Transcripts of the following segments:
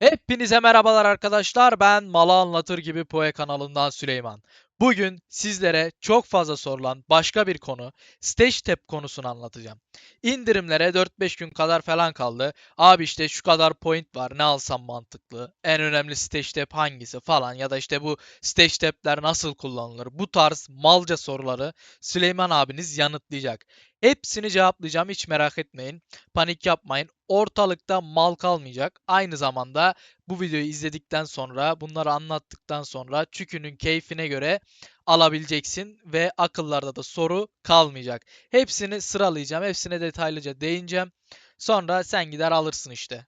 Hepinize merhabalar arkadaşlar. Ben Mala Anlatır gibi Poe kanalından Süleyman. Bugün sizlere çok fazla sorulan başka bir konu Stage Step konusunu anlatacağım. İndirimlere 4-5 gün kadar falan kaldı. Abi işte şu kadar point var ne alsam mantıklı. En önemli Stage Step hangisi falan ya da işte bu Stage Step'ler nasıl kullanılır. Bu tarz malca soruları Süleyman abiniz yanıtlayacak. Hepsini cevaplayacağım hiç merak etmeyin. Panik yapmayın. Ortalıkta mal kalmayacak. Aynı zamanda bu videoyu izledikten sonra, bunları anlattıktan sonra çükünün keyfine göre alabileceksin ve akıllarda da soru kalmayacak. Hepsini sıralayacağım, hepsine detaylıca değineceğim. Sonra sen gider alırsın işte.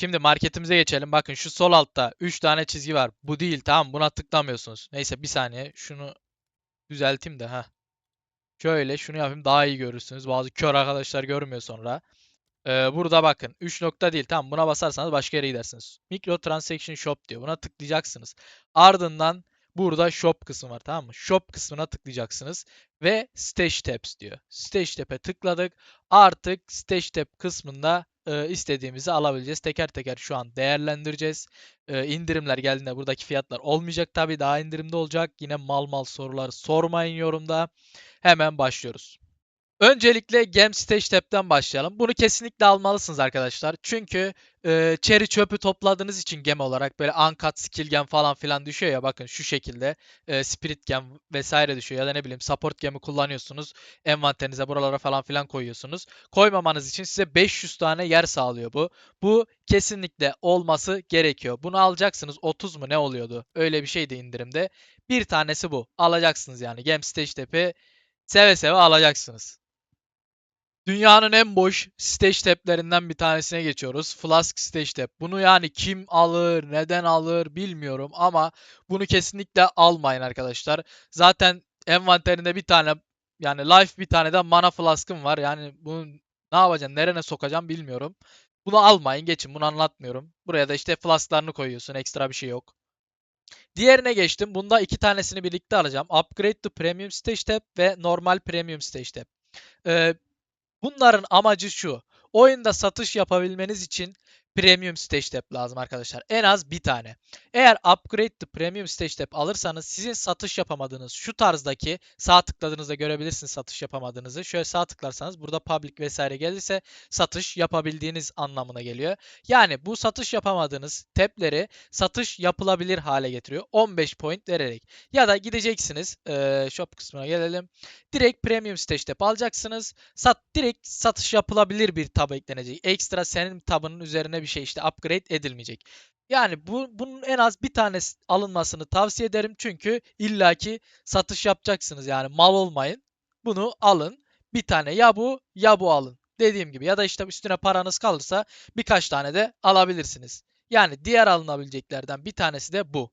Şimdi marketimize geçelim. Bakın şu sol altta 3 tane çizgi var. Bu değil tamam buna tıklamıyorsunuz. Neyse bir saniye şunu düzelteyim de ha. Şöyle şunu yapayım daha iyi görürsünüz. Bazı kör arkadaşlar görmüyor sonra. Ee, burada bakın 3 nokta değil tamam buna basarsanız başka yere gidersiniz. Micro Transaction Shop diyor. Buna tıklayacaksınız. Ardından burada Shop kısmı var tamam mı? Shop kısmına tıklayacaksınız ve Stage Tabs diyor. Stage Tab'e tıkladık. Artık Stage Tab kısmında e, istediğimizi alabileceğiz. Teker teker şu an değerlendireceğiz. E, indirimler geldiğinde buradaki fiyatlar olmayacak tabii daha indirimde olacak. Yine mal mal sorular sormayın yorumda. Hemen başlıyoruz. Öncelikle Gem Stage Tab'den başlayalım. Bunu kesinlikle almalısınız arkadaşlar. Çünkü e, cherry çöpü topladığınız için gem olarak böyle uncut skill gem falan filan düşüyor ya bakın şu şekilde e, spirit gem vesaire düşüyor ya da ne bileyim support gemi kullanıyorsunuz envanterinize buralara falan filan koyuyorsunuz. Koymamanız için size 500 tane yer sağlıyor bu. Bu kesinlikle olması gerekiyor. Bunu alacaksınız 30 mu ne oluyordu? Öyle bir şeydi indirimde. Bir tanesi bu. Alacaksınız yani Gem Stage Tab'i seve seve alacaksınız. Dünyanın en boş stage tap'lerinden bir tanesine geçiyoruz. Flask stage tap. Bunu yani kim alır, neden alır bilmiyorum ama bunu kesinlikle almayın arkadaşlar. Zaten envanterinde bir tane yani life bir tane de mana flask'ım var. Yani bunu ne yapacağım, nerene sokacağım bilmiyorum. Bunu almayın, geçin. Bunu anlatmıyorum. Buraya da işte flask'larını koyuyorsun. Ekstra bir şey yok. Diğerine geçtim. Bunda iki tanesini birlikte alacağım. Upgrade to Premium Stage Tab ve normal Premium Stage Tab. Ee, Bunların amacı şu. Oyunda satış yapabilmeniz için Premium Stage Tab lazım arkadaşlar. En az bir tane. Eğer Upgrade to Premium Stage Tab alırsanız sizin satış yapamadığınız şu tarzdaki sağ tıkladığınızda görebilirsiniz satış yapamadığınızı. Şöyle sağ tıklarsanız burada public vesaire gelirse satış yapabildiğiniz anlamına geliyor. Yani bu satış yapamadığınız tableri satış yapılabilir hale getiriyor. 15 point vererek. Ya da gideceksiniz ee, shop kısmına gelelim. Direkt Premium Stage Tab alacaksınız. Sat direkt satış yapılabilir bir tab eklenecek. Ekstra senin tabının üzerine bir şey işte upgrade edilmeyecek. Yani bu bunun en az bir tane alınmasını tavsiye ederim çünkü illaki satış yapacaksınız yani mal olmayın. Bunu alın. Bir tane ya bu ya bu alın. Dediğim gibi ya da işte üstüne paranız kalırsa birkaç tane de alabilirsiniz. Yani diğer alınabileceklerden bir tanesi de bu.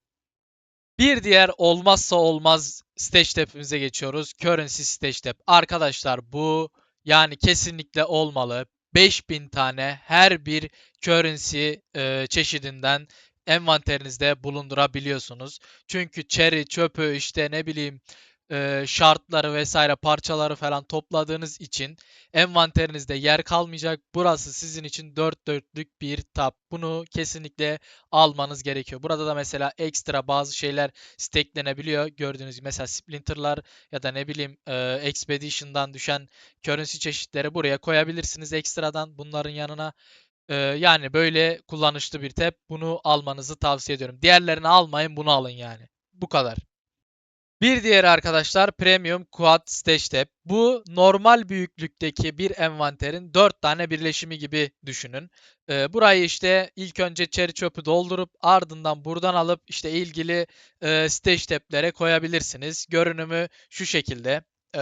Bir diğer olmazsa olmaz stage tap'imize geçiyoruz. Currency stage tap. Arkadaşlar bu yani kesinlikle olmalı. 5000 tane her bir currency e, çeşidinden envanterinizde bulundurabiliyorsunuz. Çünkü cherry, çöpü işte ne bileyim e, şartları vesaire parçaları falan topladığınız için envanterinizde yer kalmayacak. Burası sizin için dört dörtlük bir tab. Bunu kesinlikle almanız gerekiyor. Burada da mesela ekstra bazı şeyler stacklenebiliyor. Gördüğünüz gibi mesela Splinter'lar ya da ne bileyim e, Expedition'dan düşen currency çeşitleri buraya koyabilirsiniz ekstradan bunların yanına. E, yani böyle kullanışlı bir tab. Bunu almanızı tavsiye ediyorum. Diğerlerini almayın bunu alın yani. Bu kadar. Bir diğeri arkadaşlar Premium Quad Stage Tab. Bu normal büyüklükteki bir envanterin 4 tane birleşimi gibi düşünün. Ee, burayı işte ilk önce cherry çöpü doldurup ardından buradan alıp işte ilgili e, stage tab'lere koyabilirsiniz. Görünümü şu şekilde. Ee,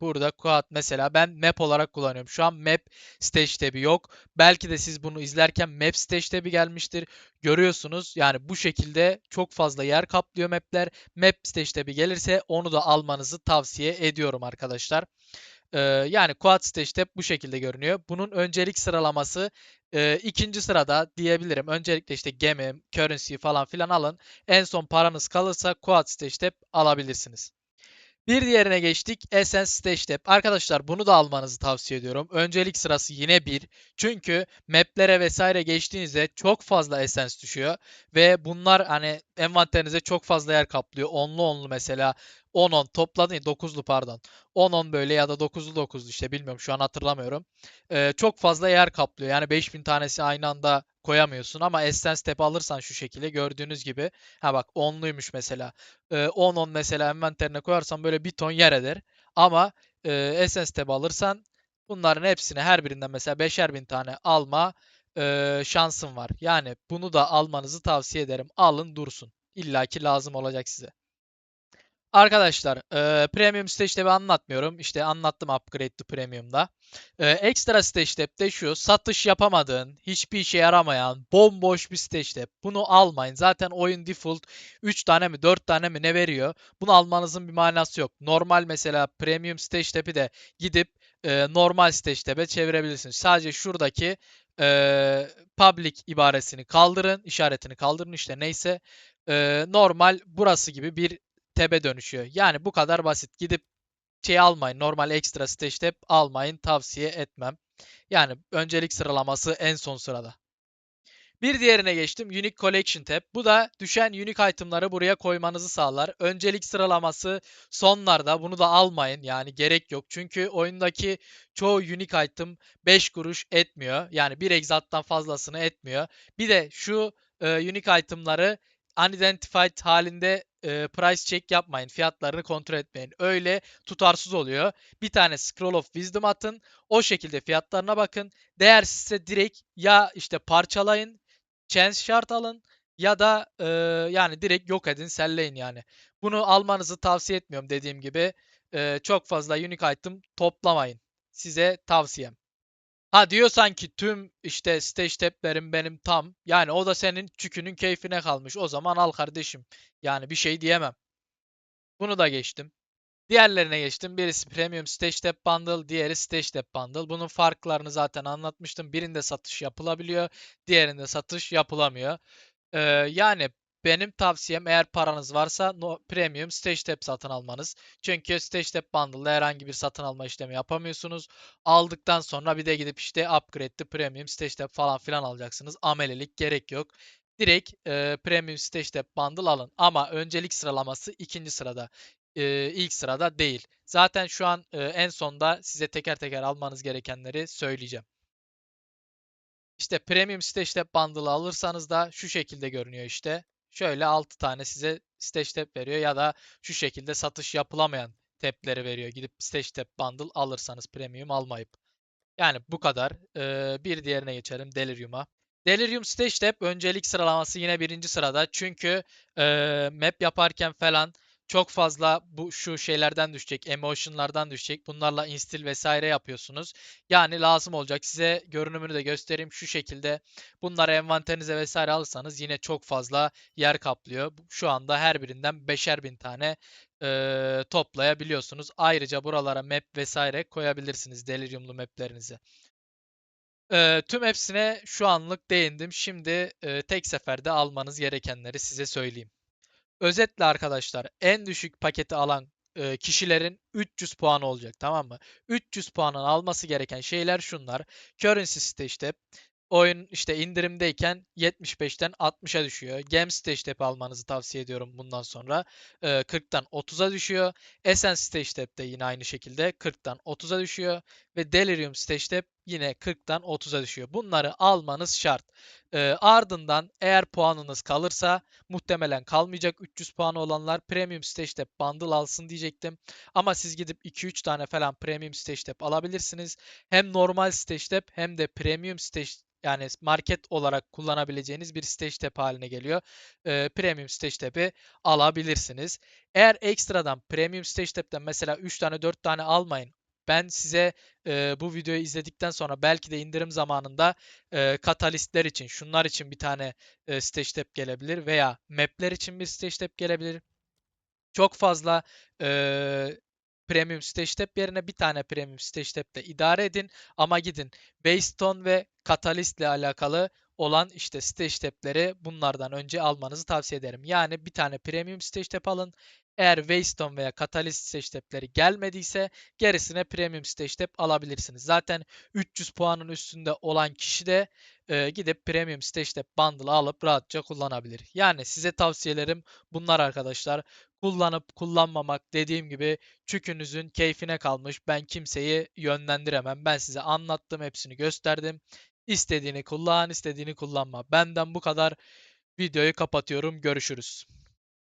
burada quad mesela ben map olarak kullanıyorum. Şu an map stage tab'i yok. Belki de siz bunu izlerken map stage tab'i gelmiştir. Görüyorsunuz yani bu şekilde çok fazla yer kaplıyor mapler. Map stage tab'i gelirse onu da almanızı tavsiye ediyorum arkadaşlar. Ee, yani quad stage tab bu şekilde görünüyor. Bunun öncelik sıralaması e, ikinci sırada diyebilirim. Öncelikle işte gemi, currency falan filan alın. En son paranız kalırsa quad stage tab alabilirsiniz. Bir diğerine geçtik. Essence Step. Arkadaşlar bunu da almanızı tavsiye ediyorum. Öncelik sırası yine 1. Çünkü maplere vesaire geçtiğinizde çok fazla Essence düşüyor. Ve bunlar hani envanterinize çok fazla yer kaplıyor. 10'lu 10'lu mesela 10-10 topladın ya 9'lu pardon. 10-10 böyle ya da 9'lu 9'lu işte bilmiyorum şu an hatırlamıyorum. Ee, çok fazla yer kaplıyor. Yani 5000 tanesi aynı anda koyamıyorsun ama Essence Step alırsan şu şekilde gördüğünüz gibi. Ha bak 10'luymuş mesela. Ee, 10-10 mesela envanterine koyarsan böyle bir ton yer eder. Ama e, Essence Tab alırsan bunların hepsini her birinden mesela 5'er bin tane alma e, şansın var. Yani bunu da almanızı tavsiye ederim. Alın dursun. İlla ki lazım olacak size. Arkadaşlar, e, Premium Stage anlatmıyorum. İşte anlattım Upgrade to Premium'da. E, ekstra Stage Tab'de şu, satış yapamadığın, hiçbir işe yaramayan, bomboş bir Stage. Bunu almayın. Zaten oyun default 3 tane mi 4 tane mi ne veriyor? Bunu almanızın bir manası yok. Normal mesela Premium Stage de gidip e, normal Stage Tab'e çevirebilirsiniz. Sadece şuradaki e, public ibaresini kaldırın, işaretini kaldırın işte neyse. E, normal burası gibi bir tab'e dönüşüyor. Yani bu kadar basit. Gidip şey almayın. Normal ekstra stage almayın. Tavsiye etmem. Yani öncelik sıralaması en son sırada. Bir diğerine geçtim. Unique Collection tab. Bu da düşen unique itemları buraya koymanızı sağlar. Öncelik sıralaması sonlarda. Bunu da almayın. Yani gerek yok. Çünkü oyundaki çoğu unique item 5 kuruş etmiyor. Yani bir exat'tan fazlasını etmiyor. Bir de şu e, unique itemları unidentified halinde e, price check yapmayın. Fiyatlarını kontrol etmeyin. Öyle tutarsız oluyor. Bir tane Scroll of Wisdom atın. O şekilde fiyatlarına bakın. Değersizse direkt ya işte parçalayın, chance shard alın ya da e, yani direkt yok edin, selleyin yani. Bunu almanızı tavsiye etmiyorum dediğim gibi. E, çok fazla unique item toplamayın. Size tavsiyem. Ha diyorsan ki tüm işte stage tap'lerim benim tam. Yani o da senin çükünün keyfine kalmış. O zaman al kardeşim. Yani bir şey diyemem. Bunu da geçtim. Diğerlerine geçtim. Birisi Premium Stage Tab Bundle, diğeri Stage Tab Bundle. Bunun farklarını zaten anlatmıştım. Birinde satış yapılabiliyor, diğerinde satış yapılamıyor. Ee, yani benim tavsiyem eğer paranız varsa no, Premium Stage Tab satın almanız. Çünkü Stage Tab Bundle'da herhangi bir satın alma işlemi yapamıyorsunuz. Aldıktan sonra bir de gidip işte Upgrade'li Premium Stage Tab falan filan alacaksınız. Amelelik gerek yok. Direkt e, Premium Stage Tab Bundle alın. Ama öncelik sıralaması ikinci sırada. E, ilk sırada değil. Zaten şu an e, en sonda size teker teker almanız gerekenleri söyleyeceğim. İşte Premium Stage Tab Bundle'ı alırsanız da şu şekilde görünüyor işte. Şöyle 6 tane size Stage Tab veriyor ya da şu şekilde satış yapılamayan tab'leri veriyor. Gidip Stage Tab Bundle alırsanız Premium almayıp. Yani bu kadar. Ee, bir diğerine geçelim Delirium'a. Delirium Stage Tab öncelik sıralaması yine birinci sırada. Çünkü e, map yaparken falan çok fazla bu şu şeylerden düşecek, emotionlardan düşecek. Bunlarla instill vesaire yapıyorsunuz. Yani lazım olacak. Size görünümünü de göstereyim şu şekilde. Bunları envanterinize vesaire alırsanız yine çok fazla yer kaplıyor. Şu anda her birinden beşer bin tane e, toplayabiliyorsunuz. Ayrıca buralara map vesaire koyabilirsiniz Delirium'lu maplerinizi. E, tüm hepsine şu anlık değindim. Şimdi e, tek seferde almanız gerekenleri size söyleyeyim. Özetle arkadaşlar en düşük paketi alan e, kişilerin 300 puanı olacak tamam mı? 300 puanın alması gereken şeyler şunlar. Currency stage oyun işte indirimdeyken 75'ten 60'a düşüyor. Gem Stage Step almanızı tavsiye ediyorum bundan sonra. Ee, 40'tan 30'a düşüyor. Essence Stage Step de yine aynı şekilde 40'tan 30'a düşüyor. Ve Delirium Stage Step yine 40'tan 30'a düşüyor. Bunları almanız şart. Ee, ardından eğer puanınız kalırsa muhtemelen kalmayacak. 300 puanı olanlar Premium Stage Bundle alsın diyecektim. Ama siz gidip 2-3 tane falan Premium Stage alabilirsiniz. Hem normal Stage hem de Premium Stage yani market olarak kullanabileceğiniz bir stage tab haline geliyor. E, premium stage tab'i alabilirsiniz. Eğer ekstradan premium stage tab'den mesela 3 tane 4 tane almayın. Ben size e, bu videoyu izledikten sonra belki de indirim zamanında e, katalistler için, şunlar için bir tane e, stage tab gelebilir veya mapler için bir stage tab gelebilir. Çok fazla e, Premium Stage Step yerine bir tane Premium Stage Step de idare edin. Ama gidin Baystone ve Catalyst ile alakalı olan işte stage step'leri bunlardan önce almanızı tavsiye ederim. Yani bir tane premium stage step alın. Eğer Waystone veya Catalyst stage gelmediyse gerisine Premium stage tap alabilirsiniz. Zaten 300 puanın üstünde olan kişi de e, gidip Premium stage tap bundle alıp rahatça kullanabilir. Yani size tavsiyelerim bunlar arkadaşlar. Kullanıp kullanmamak dediğim gibi çükünüzün keyfine kalmış. Ben kimseyi yönlendiremem. Ben size anlattım, hepsini gösterdim. İstediğini kullan, istediğini kullanma. Benden bu kadar. Videoyu kapatıyorum. Görüşürüz.